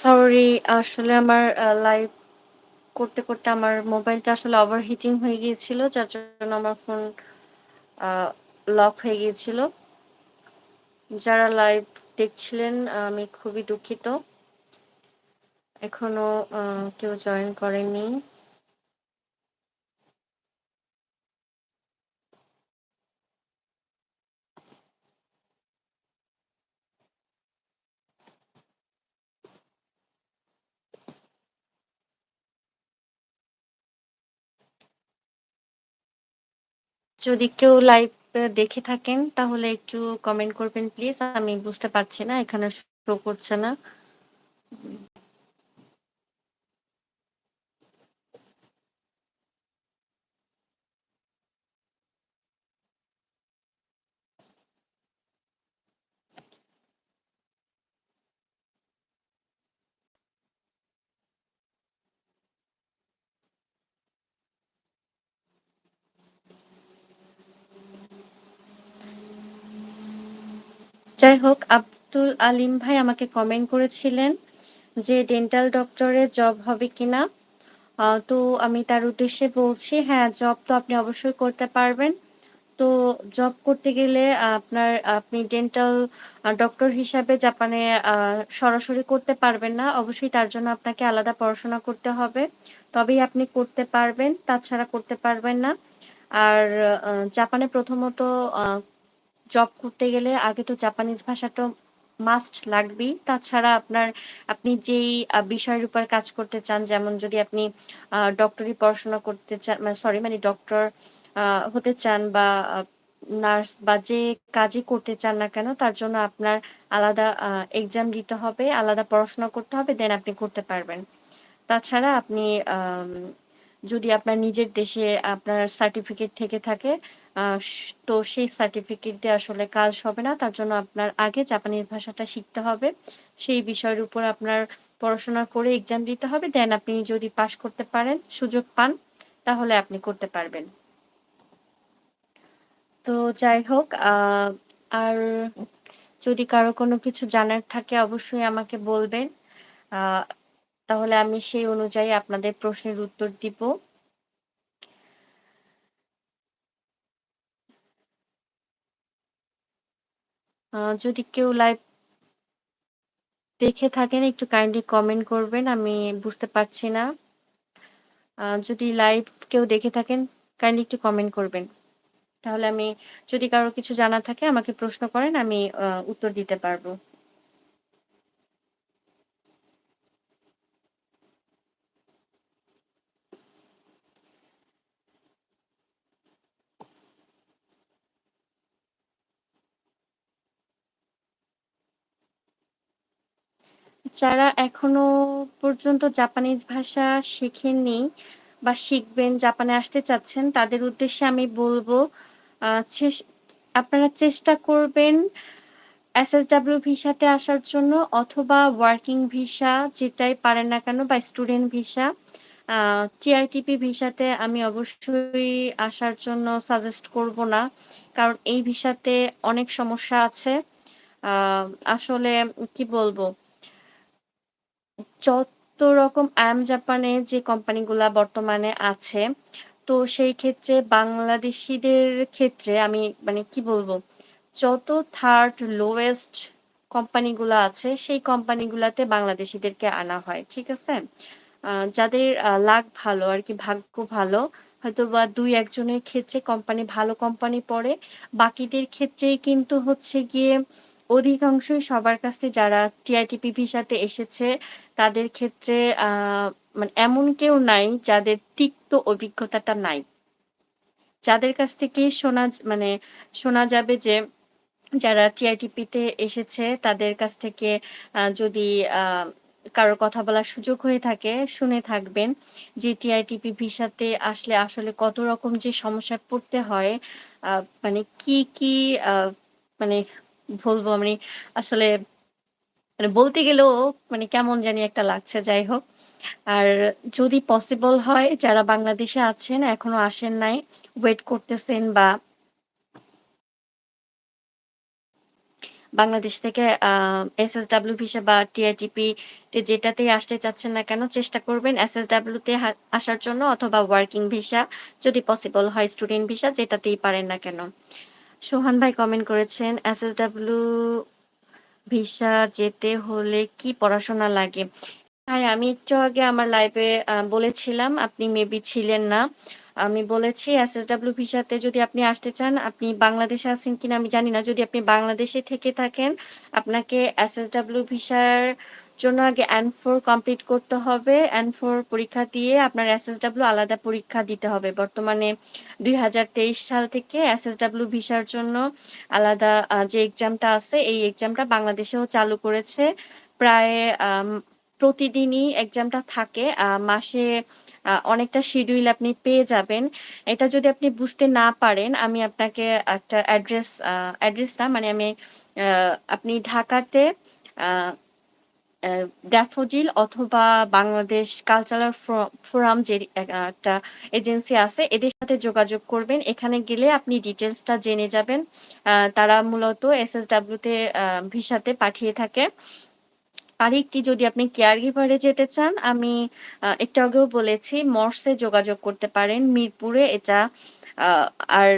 Sorry আসলে আমার live করতে, করতে আমার মোবাইলটা আসলে ওভারহিটিং হয়ে গিয়েছিল। যার জন্য আমার ফোন লক হয়ে গিয়েছিল। যারা লাইভ দেখছিলেন আমি খুবই দুঃখিত। এখনও কেউ জয়েন করেনি। যদি কেউ লাইভ দেখে থাকেন তাহলে একটু কমেন্ট করবেন প্লিজ। আমি বুঝতে পারছি না, এখানে শো করছে না। যাই হোক, আব্দুল আলিম ভাই আমাকে কমেন্ট করেছিলেন যে, "ডেন্টাল ডক্টরে জব হবে কিনা?" তো আমি তার উদ্দেশ্যে বলছি, "হ্যাঁ, জব তো আপনি অবশ্যই করতে পারবেন। তো জব করতে গেলে আপনার আপনি ডেন্টাল ডক্টর হিসাবে জাপানে সরাসরি করতে পারবেন না। অবশ্যই তার জন্য আপনাকে আলাদা পড়াশোনা করতে হবে। তবেই আপনি করতে পারবেন, তাছাড়া করতে পারবেন না। আর জাপানে প্রথমত জব করতে গেলে আগে তো জাপানিজ ভাষাটা মাস্ট লাগবেই। তাছাড়া আপনার আপনি যেই বিষয়ের উপর কাজ করতে চান, যেমন যদি আপনি ডক্টরি পড়াশোনা করতে চান মানে সরি মানে ডক্টর হতে চান বা নার্স বা যে কাজই করতে চান না কেন, তার জন্য আপনার আলাদা এক্সাম দিতে হবে, আলাদা পড়াশোনা করতে হবে, দেন আপনি করতে পারবেন। তাছাড়া আপনি যদি আপনার নিজের দেশে আপনার সার্টিফিকেট থেকে থাকে, তো সেই সার্টিফিকেট দিয়ে আসলে কাজ হবে না। তার জন্য আপনার আগে জাপানিজ ভাষাটা শিখতে হবে। সেই বিষয়ের উপর আপনার পড়াশোনা করে এক্সাম দিতে হবে। দেন আপনি যদি পাস করতে পারেন, সুযোগ পান, তাহলে আপনি করতে পারবেন। তো যাই হোক, আর যদি কারও কোনো কিছু জানার থাকে অবশ্যই আমাকে বলবেন। তাহলে আমি সেই অনুযায়ী আপনাদের প্রশ্নের উত্তর দিব। আ যদি কেউ লাইভ দেখে থাকেন একটু কাইন্ডলি কমেন্ট করবেন। আমি বুঝতে পারছি না। আহ, যদি লাইভ কেউ দেখে থাকেন কাইন্ডলি একটু কমেন্ট করবেন। তাহলে আমি যদি কারও কিছু জানা থাকে আমাকে প্রশ্ন করেন, আমি আহ, উত্তর দিতে পারব। যারা এখনও পর্যন্ত জাপানিজ ভাষা শেখেননি বা শিখবেন, জাপানে আসতে চাচ্ছেন, তাদের উদ্দেশ্যে আমি বলব আপনারা চেষ্টা করবেন এসএসডব্লিউ ভিসাতে আসার জন্য অথবা ওয়ার্কিং ভিসা যেটাই পারেন না কেন বা স্টুডেন্ট ভিসা। টিআইটিপি ভিসাতে আমি অবশ্যই আসার জন্য সাজেস্ট করব না। কারণ এই ভিসাতে অনেক সমস্যা আছে। আসলে কি বলব? যত রকম এম জাপানে যে কোম্পানিগুলা বর্তমানে আছে, তো সেই ক্ষেত্রে বাংলাদেশিদের ক্ষেত্রে আমি মানে কি বলব? যত 3rd লোয়েস্ট কোম্পানিগুলা আছে, সেই কোম্পানিগুলাতে বাংলাদেশীদেরকে আনা হয়। ঠিক আছে? যাদের লাক ভালো আরকি ভাগ্য ভালো, হয়তোবা ২-১ জনের ক্ষেত্রে কোম্পানি ভালো কোম্পানি পড়ে। বাকিদের ক্ষেত্রেই কিন্তু হচ্ছে গিয়ে অধিকাংশই সবার কাছে যারা টিআইটিপি ভিসাতে এসেছে, তাদের ক্ষেত্রে মানে এমন কেউ নাই যাদের তিক্ত অভিজ্ঞতাটা নাই। যাদের কাছ থেকে শোনা মানে শোনা যাবে যে যারা টিআরটিপিতে এসেছে তাদের কাছ থেকে যদি আ কারও কথা বলার সুযোগ হয়ে থাকে, শুনে থাকবেন যে টিআরটিপি ভিসাতে আসলে আসলে কত রকম যে সমস্যায় পড়তে হয়। মানে কি, কি মানে বলব আমি আসলে মানে বলতে গেলেও মানে কেমন জানি একটা লাগছে, যাই হোক। আর যদি পসিবল হয় যারা বাংলাদেশে আছেন, এখনও আসেন নাই, ওয়েট করতেছেন বা বাংলাদেশ থেকে আ এসএসডব্লিউ ভিসা বা টিআইটিপি যেটাতেই আসতে চাচ্ছেন না কেন চেষ্টা করবেন এসএসডব্লিউ তে আসার জন্য অথবা ওয়ার্কিং ভিসা যদি পসিবল হয় স্টুডেন্ট ভিসা যেটাতেই পারেন না কেন। সোহান ভাই কমেন্ট করেছেন এসএসডব্লিউ ভিসা যেতে হলে কি পড়াশোনা লাগে? ভাই আমি একটু আগে আমার লাইভে বলেছিলাম, আপনি মেবি ছিলেন না। আমি বলেছি এসএসডব্লিউ ভিসাতে যদি আপনি আসতে চান, আপনি বাংলাদেশে আছেন কিনা আমি জানি না। যদি আপনি বাংলাদেশে থেকে থাকেন, আপনাকে এসএসডব্লিউ ভিসার জন্য আগে এন ফোর কমপ্লিট করতে হবে। এন ফোর পরীক্ষা দিয়ে আপনার এসএসডব্লিউ আলাদা পরীক্ষা দিতে হবে। বর্তমানে ২০২৩ সাল থেকে এসএসডব্লিউ ভিসার জন্য আলাদা যে এক্সামটা আছে, এই এক্সামটা বাংলাদেশেও চালু করেছে। প্রায় প্রতিদিনই এক্সামটা থাকে। মাসে অনেকটা শিডিউল আপনি পেয়ে যাবেন। এটা যদি আপনি বুঝতে না পারেন, আমি আপনাকে একটা অ্যাড্রেস আ অ্যাড্রেস না মানে আমি আপনি ঢাকাতে ড্যাফোডিল অথবা বাংলাদেশ কালচারাল ফোরাম যে একটা এজেন্সি আছে, এদের সাথে যোগাযোগ করবেন। এখানে গেলে আপনি ডিটেলসটা জেনে যাবেন। তারা মূলত এসএসডব্লিউ তে আ ভিসাতে পাঠিয়ে থাকে। আরেকটি যদি আপনি কেয়ার গিভার যেতে চান, আমি একটু আগেও বলেছি মর্সে যোগাযোগ করতে পারেন। মিরপুরে এটা আর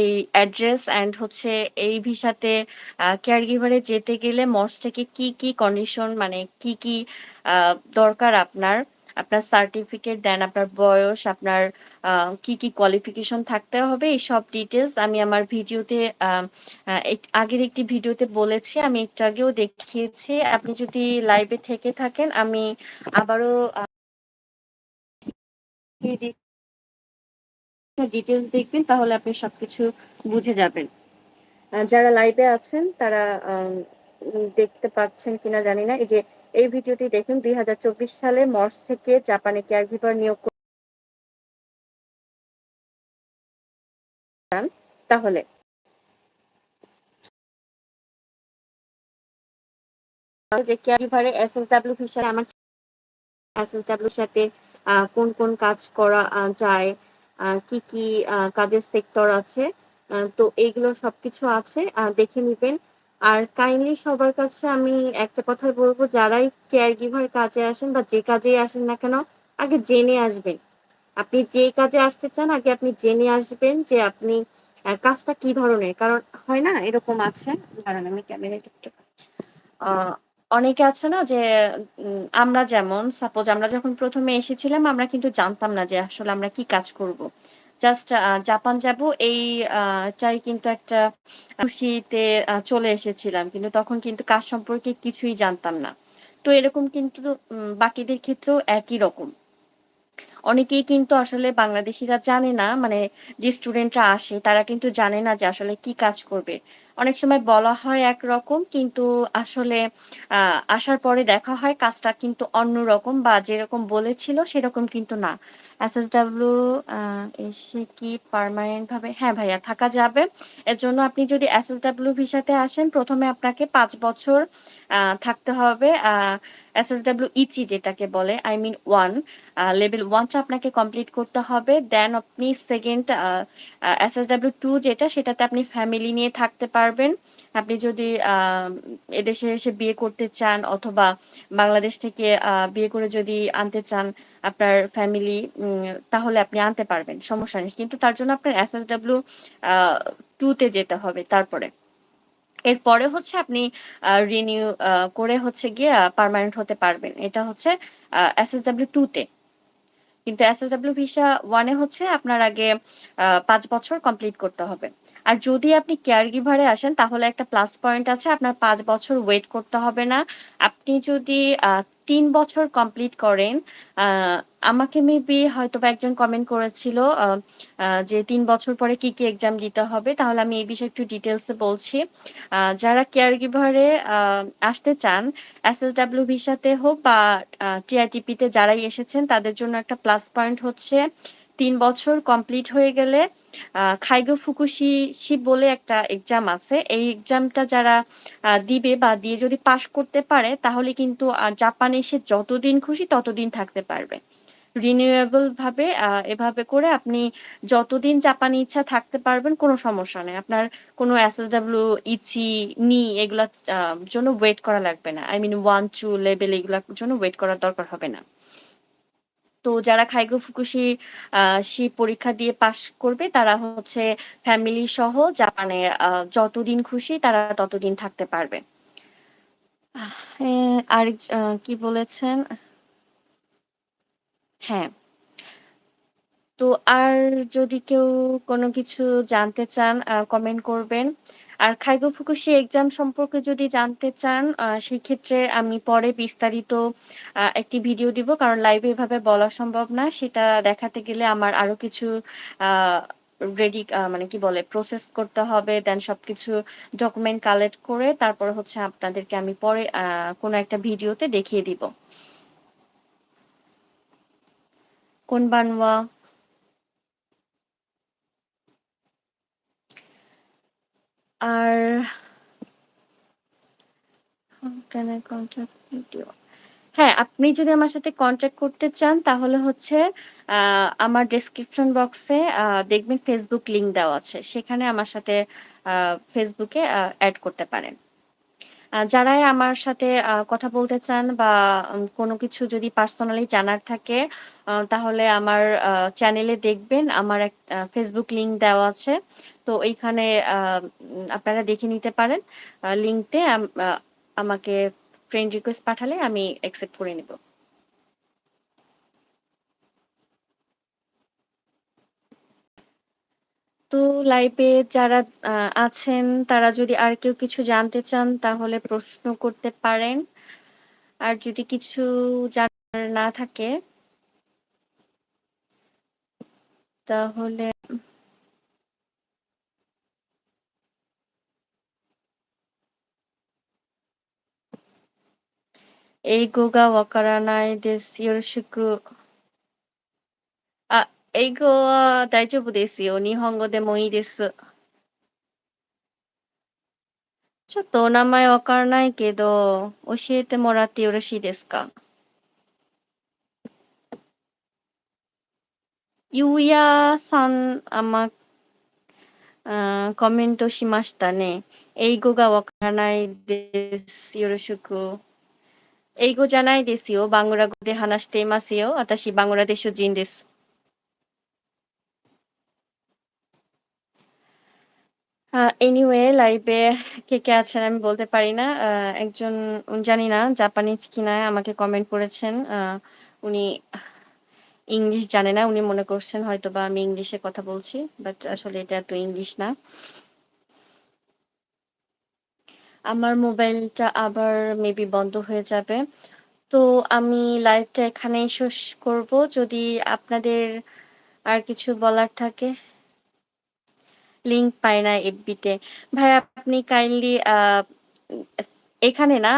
এই অ্যাড্রেস অ্যান্ড হচ্ছে এই ভিসাতে কেয়ার গিভার যেতে গেলে মর্স থেকে কি, কি কন্ডিশন মানে কি, কি দরকার আপনার, আপনার সার্টিফিকেট দেন আপনার বয়স, আপনার কি, কি কোয়ালিফিকেশন থাকতে হবে এইসব ডিটেইলস আমি আমার ভিডিওতে আগের একটি ভিডিওতে বলেছি। আমি একটু আগেও দেখিয়েছি। আপনি যদি লাইভে থেকে থাকেন, আমি আবারও দিয়ে দেখবেন তাহলে আপনি সবকিছু বুঝে যাবেন। যারা লাইভে আছেন তারা দেখতে পাচ্ছেন কিনা জানি না। এই যে এই ভিডিওটি দেখুন ২০২৪ সালে মর্স থেকে জাপানে কেয়ার গিভার নিয়োগ তাহলে যে কেয়ার গিভার এ এসএসডব্লিউ ভিসায় আমার এসএসডব্লিউর সাথে কোন, কোন কাজ করা যায়, কি, কি কাজের সেক্টর আছে। তো এগুলো সবকিছু আছে। দেখে নিবেন। আর কাইন্ডলি সবার কাছে আমি একটা কথাই বলব যারাই কেয়ার গিভার কাজে আসেন বা যে কাজেই আসেন না কেন, আগে জেনে আসবেন। আপনি যে কাজে আসতে চান, আগে আপনি জেনে আসবেন যে আপনি কাজটা কি ধরনের। কারণ হয় না এরকম আছে দাঁড়ান আমি আ অনেকে আছে না যে, উম, আমরা যেমন সাপোজ আমরা যখন প্রথমে এসেছিলাম, আমরা কিন্তু জানতাম না যে আসলে আমরা কি কাজ করব। জাস্ট জাপান যাব, এই চাই টাই কিন্তু একটা খুশিতে চলে এসেছিলাম। কিন্তু তখন কিন্তু কাজ সম্পর্কে কিছুই জানতাম না। তো এরকম কিন্তু, উম, বাকিদের ক্ষেত্রেও একই রকম। অনেকেই কিন্তু আসলে বাংলাদেশিরা জানে না মানে যে স্টুডেন্টরা আসে তারা কিন্তু জানে না যে আসলে কি কাজ করবে। অনেক সময় বলা হয় একরকম কিন্তু আসলে আসার পরে দেখা হয় কাজটা কিন্তু অন্যরকম বা যেরকম বলেছিল সেরকম কিন্তু না। এসএসডব্লিউ এসে কি পার্মানেন্ট ভাবে হ্যাঁ, ভাইয়া থাকা যাবে। এর জন্য আপনি যদি এসএসডব্লিউ ভিসাতে আসেন ১ম এ আপনাকে ৫ বছর থাকতে হবে। এসএসডব্লিউ ইচি যেটাকে বলে আই মিন 1 আ লেভেল 1 টা আপনাকে কমপ্লিট করতে হবে। দেন আপনি 2nd আ আ এসএসডব্লিউ 2 যেটা সেটাতে আপনি ফ্যামিলি নিয়ে থাকতে পারবেন। আপনি যদি এদেশে এসে বিয়ে করতে চান অথবা বাংলাদেশ থেকে বিয়ে করে যদি আনতে চান আপনার ফ্যামিলি তাহলে আপনি আনতে পারবেন। সমস্যা নেই। কিন্তু তার জন্য আপনার এসএসডব্লিউ আ 2 তে যেতে হবে তারপরে। এরপরে হচ্ছে আপনি রিনিউ করে হচ্ছে গিয়ে পার্মানেন্ট হতে পারবেন। এটা হচ্ছে এস এস এসএসডব্লিউ 2 তে। কিন্তু এস এস ডাব্লিউ ভিসা 1 এ হচ্ছে আপনার আগে ৫ বছর কমপ্লিট করতে হবে। আর যদি আপনি কেয়ার গিভার আসেন, তাহলে একটা প্লাস পয়েন্ট আছে, আপনার পাঁচ বছর ওয়েট করতে হবে না। আপনি যদি ৩ বছর কমপ্লিট করেন, আমাকে মেবি হয়তোবা একজন কমেন্ট করেছিল যে তিন বছর পরে কি, কি এক্সাম দিতে হবে। তাহলে আমি এই বিষয়ে একটু ডিটেলসে বলছি। যারা কেয়ার গিভারে আসতে চান আসতে চান, ডাব্লিউ ভিসাতে হোক বা টিআইটিপিতে যারাই এসেছেন তাদের জন্য একটা প্লাস পয়েন্ট হচ্ছে ৩ বছর কমপ্লিট হয়ে গেলে খাইগো ফুকুশিশি বলে একটা এক্সাম আছে। এই এক্সামটা যারা দিবে বা দিয়ে যদি পাশ করতে পারে তাহলে কিন্তু জাপানে এসে যতদিন খুশি ততদিন থাকতে পারবে। রিনিউয়েবল ভাবে এভাবে করে আপনি যতদিন জাপানি ইচ্ছা থাকতে পারবেন কোনো সমস্যা নেই। আপনার কোনো এসএসডব্লিউ, ইচি, নি এগুলার জন্য ওয়েট করা লাগবে না। আই মিন 1, 2 লেভেল এগুলার জন্য ওয়েট করার দরকার হবে না। তো যারা খাইগো ফুকুশি শি পরীক্ষা দিয়ে পাশ করবে, তারা হচ্ছে ফ্যামিলি সহ জাপানে যতদিন খুশি তারা ততদিন থাকতে পারবে। আর কি বলেছেন? হ্যাঁ। তো আর যদি কেউ কোনো কিছু জানতে চান কমেন্ট করবেন। আর খাইগো ফুকুশি এক্সাম সম্পর্কে যদি জানতে চান আ সেক্ষেত্রে আমি পরে বিস্তারিত একটি ভিডিও দিব। কারণ লাইভে এভাবে বলা সম্ভব না। সেটা দেখাতে গেলে আমার আরও কিছু রেডি মানে কি বলে প্রসেস করতে হবে। দেন সবকিছু ডকুমেন্ট কালেক্ট করে তারপরে হচ্ছে আপনাদেরকে আমি পরে কোনো একটা ভিডিওতে দেখিয়ে দিব। কোন কোনবানওয়া। আর ক্যান আই কনট্যাক্ট? হ্যাঁ, আপনি যদি আমার সাথে কন্ট্যাক্ট করতে চান তাহলে হচ্ছে আমার ডেসক্রিপশন বক্সে দেখবেন ফেসবুক লিংক দেওয়া আছে। সেখানে আমার সাথে ফেসবুকে অ্যাড করতে পারেন। যারাই আমার সাথে কথা বলতে চান বা কোনো কিছু যদি পার্সোনালি জানার থাকে তাহলে আমার চ্যানেলে দেখবেন আমার এক ফেসবুক লিঙ্ক দেওয়া আছে। তো এইখানে আপনারা দেখে নিতে পারেন। আ আমাকে ফ্রেন্ড রিকোয়েস্ট পাঠালে আমি অ্যাকসেপ্ট করে নিব। তো লাইভে যারা আছেন তারা যদি আর কেউ কিছু জানতে চান তাহলে প্রশ্ন করতে পারেন। আর যদি কিছু জানার না থাকে তাহলে উম এইগো গা ওয়া কারানাই দেsu, yoroshiku あ、英語は大丈夫ですよ。日本語でもいいです。ちょっとお名前わからないけど、教えてもらってよろしいですか？ゆうやさん、あまああ、コメントしましたね。英語がわからないです。よろしく。英語じゃないですよ。バングラ語で話していますよ。私バングラデシュ人です。এনিওয়ে লাইভে কে, কে আছেন আমি বলতে পারি না। আ একজন জানি না জাপানিজ কিনা আমাকে কমেন্ট করেছেন। আ উনি ইংলিশ জানে না। উনি মনে করছেন হয়তোবা আমি ইংলিশে কথা বলছি। বাট আসলে এটা তো ইংলিশ না। আমার মোবাইলটা আবার মেবি বন্ধ হয়ে যাবে। তো আমি লাইভটা এখানেই শেষ করব। যদি আপনাদের আর কিছু বলার থাকে লিংক পায় না এফবিতে। ভাইয়া আপনি কাইন্ডলি এখানে না